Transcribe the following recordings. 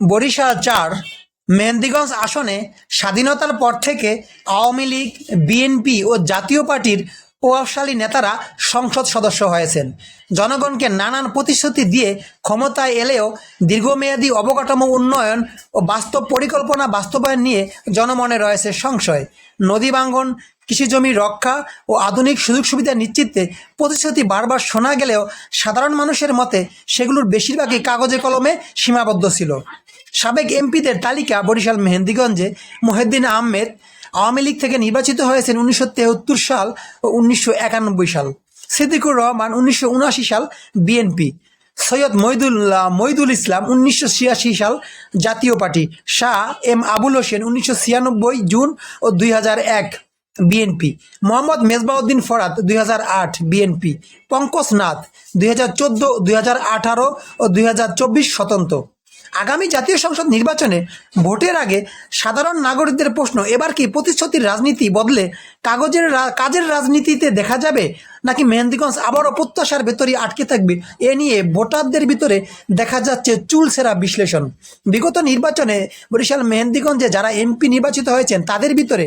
বরিশাল চার, মেহেন্দিগঞ্জ আসনে স্বাধীনতার পর থেকে আওয়ামী লীগ, বিএনপি ও জাতীয় পার্টির প্রভাবশালী নেতারা সংসদ সদস্য হয়েছেন। জনগণকে নানান প্রতিশ্রুতি দিয়ে ক্ষমতায় এলেও দীর্ঘমেয়াদী অবকাঠামো উন্নয়ন ও বাস্তব পরিকল্পনা বাস্তবায়ন নিয়ে জনমনে রয়েছে সংশয়। নদী ভাঙ্গন কৃষিজমি রক্ষা ও আধুনিক সুযোগ সুবিধা নিশ্চিতে প্রতিশ্রুতি বারবার শোনা গেলেও সাধারণ মানুষের মতে সেগুলোর বেশিরভাগই কাগজে কলমে সীমাবদ্ধ ছিল। সাবেক এমপিদের তালিকা বরিশাল মেহেন্দিগঞ্জে মহিউদ্দিন আহমেদ আওয়ামী লীগ থেকে নির্বাচিত হয়েছেন উনিশশো তেহত্তর সাল ও উনিশশো একানব্বই সাল। সিদ্দিকুর রহমান উনিশশো উনআশি সাল বিএনপি। সৈয়দ মহিদুল্লাহ মহিদুল ইসলাম উনিশশো ছিয়াশি সাল জাতীয় পার্টি। শাহ এম আবুল হোসেন উনিশশো ছিয়ানব্বই জুন ও দুই হাজার এক বিএনপি। মোহাম্মদ মেজবাউদ্দিন ফরাদ দুই হাজার আট বিএনপি। পঙ্কজ নাথ দুই হাজার চোদ্দ, দুই হাজার আঠারো ও দুই হাজার চব্বিশ স্বতন্ত্র। আগামী জাতীয় সংসদ নির্বাচনে ভোটের আগে সাধারণ নাগরিকদের প্রশ্ন, এবার কি প্রতিশ্রুতির রাজনীতি বদলে কাগজের কাজের রাজনীতিতে দেখা যাবে? নাকি মেহেন্দিগঞ্জ আবারও প্রত্যাশার ভেতরই আটকে থাকবে? এ নিয়ে ভোটারদের ভিতরে দেখা যাচ্ছে চুলসেরা বিশ্লেষণ। বিগত নির্বাচনে বরিশাল, মেহেন্দিগঞ্জে যারা এমপি নির্বাচিত হয়েছেন, তাদের ভিতরে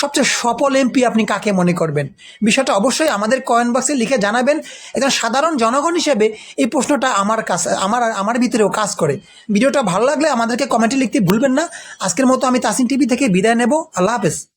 সবচেয়ে সফল এমপি আপনি কাকে মনে করবেন? বিষয়টা অবশ্যই আমাদের কয়েন বক্সে লিখে জানাবেন। একজন সাধারণ জনগণ হিসেবে এই প্রশ্নটা আমার কাছে, আমার আমার ভিতরেও কাজ করে। ভিডিওটা ভালো লাগলে আমাদেরকে কমেন্টে লিখতে ভুলবেন না। আজকের মতো আমি তাসিন টিভি থেকে বিদায় নেব। আল্লাহ হাফেজ।